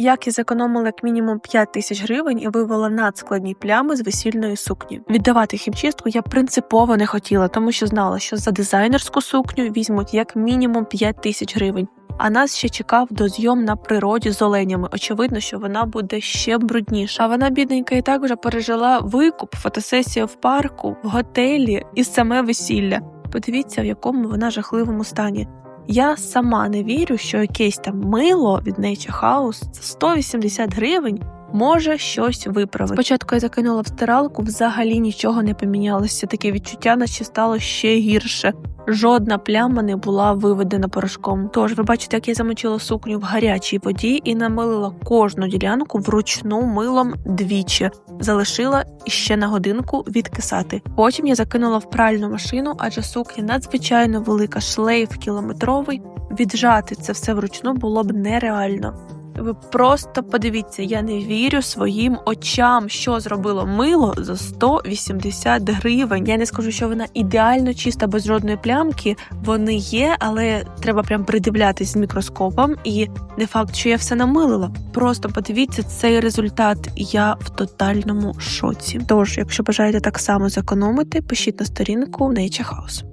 як я зекономила як мінімум 5 тисяч гривень і вивела надскладні плями з весільної сукні. Віддавати хімчистку я принципово не хотіла, тому що знала, що за дизайнерську сукню візьмуть як мінімум 5 тисяч гривень. А нас ще чекав дозйом на природі з оленями. Очевидно, що вона буде ще брудніша. А вона, бідненька, і так вже пережила викуп, фотосесію в парку, в готелі і саме весілля. Подивіться, в якому вона жахливому стані. Я сама не вірю, що якесь там мило від Nature House за 180 гривень може щось виправити. Спочатку я закинула в стиралку, взагалі нічого не помінялося. Таке відчуття, наче стало ще гірше. Жодна пляма не була виведена порошком. Тож ви бачите, як я замочила сукню в гарячій воді і намилила кожну ділянку вручну милом двічі, залишила іще на годинку відкисати. Потім я закинула в пральну машину, адже сукня надзвичайно велика, шлейф кілометровий. Віджати це все вручну було б нереально. Ви просто подивіться, я не вірю своїм очам, що зробило мило за 180 гривень. Я не скажу, що вона ідеально чиста без жодної плямки. Вони є, але треба прям придивлятись з мікроскопом. І не факт, що я все намилила. Просто подивіться цей результат. Я в тотальному шоці. Тож, якщо бажаєте так само зекономити, пишіть на сторінку Nature House.